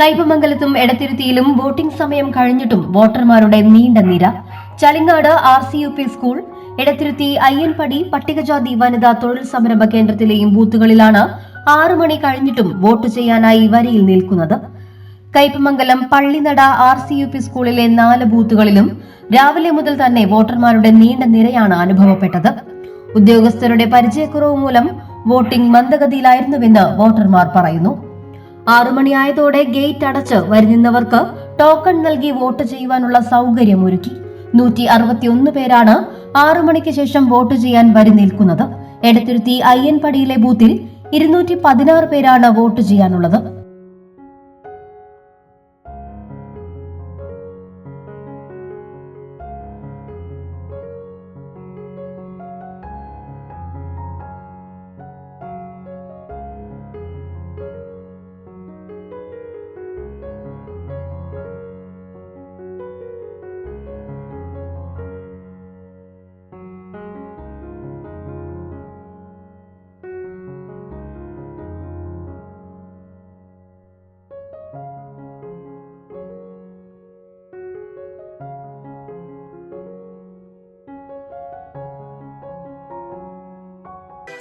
കൈപ്പമംഗലത്തും എടത്തിരുത്തിയിലും voting സമയം കഴിഞ്ഞിട്ടും വോട്ടർമാരുടെ നീണ്ട നിര. Chalingad R C U P school Edathiruthy Ayyanpadi പട്ടികജാതി വനിതാ തൊഴിൽ സംരംഭ കേന്ദ്രത്തിലെയും ബൂത്തുകളിലാണ് ആറു മണി കഴിഞ്ഞിട്ടും വോട്ട് ചെയ്യാനായി വരിയിൽ നിൽക്കുന്നത്. Kaipamangalam Pallinada R C U P സ്കൂളിലെ നാല് ബൂത്തുകളിലും രാവിലെ മുതൽ തന്നെ വോട്ടർമാരുടെ നീണ്ട നിരയാണ് അനുഭവപ്പെട്ടത്. ഉദ്യോഗസ്ഥരുടെ പരിചയക്കുറവ് മൂലം വോട്ടിംഗ് മന്ദഗതിയിലായിരുന്നുവെന്ന് വോട്ടർമാർ പറയുന്നു. ആറു മണിയായതോടെ ഗേറ്റ് അടച്ച് വരുന്നവർക്ക് ടോക്കൺ നൽകി വോട്ട് ചെയ്യുവാനുള്ള സൗകര്യം ഒരുക്കി. നൂറ്റി അറുപത്തിയൊന്ന് പേരാണ് ആറു മണിക്ക് ശേഷം വോട്ട് ചെയ്യാൻ വരി നിൽക്കുന്നത്. എടത്തിരുത്തി അയ്യൻപടിയിലെ ബൂത്തിൽ ഇരുന്നൂറ്റി പതിനാറ് പേരാണ് വോട്ട് ചെയ്യാനുള്ളത്.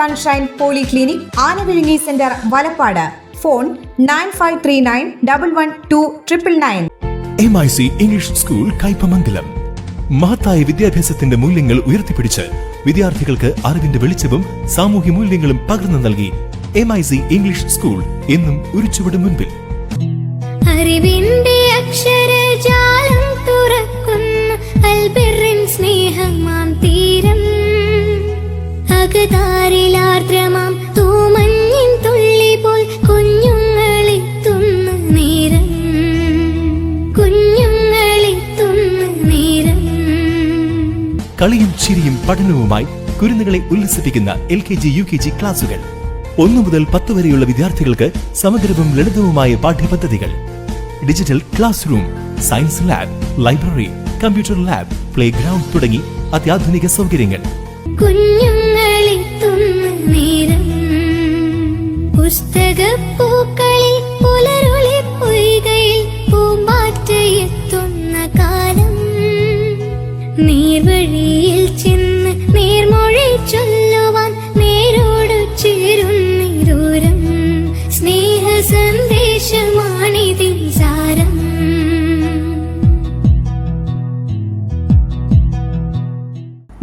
Sunshine polyclinic Anavizhungi centre Valappad. Phone nine five three nine double one two triple nine. M I C English school Kaipamangalam മഹത്തായ വിദ്യാഭ്യാസത്തിന്റെ മൂല്യങ്ങൾ ഉയർത്തിപ്പിടിച്ച് വിദ്യാർത്ഥികൾക്ക് അറിവിന്റെ വെളിച്ചവും സാമൂഹ്യ മൂല്യങ്ങളും പകർന്നു നൽകി M I C English school എന്നും ഒരു ചുവട് മുൻപിൽ. അറിവിന്റെ അക്ഷരജാലം തുറക്കുന്ന അൽബിറിൻ സ്നേഹമാം തീരം അകതാരിലാർദ്രമാം തൂമഞ്ഞിൻ തുള്ളി പോൽ കുഞ്ഞുങ്ങളെത്തുന്ന നേരം. കുഞ്ഞുങ്ങളെത്തുന്ന നേരം. കളിയും ചിരിയും പഠനവുമായി കുരുന്നുകളെ ഉല്ലസിപ്പിക്കുന്ന L K G U K G ക്ലാസുകൾ. ഒന്നു മുതൽ പത്ത് വരെയുള്ള വിദ്യാർത്ഥികൾക്ക് സമഗ്രവും ലളിതവുമായ പാഠ്യപദ്ധതികൾ. Digital classroom science lab library computer lab playground തുടങ്ങി അത്യാധുനിക സൗകര്യങ്ങൾ. കുഞ്ഞുങ്ങളെത്തുന്ന നേരം പുസ്തകപ്പൂക്കളിൽ പുലരുളി പൊയ്കയിൽ പൂമ്പാറ്റയെത്തുന്ന കാലം.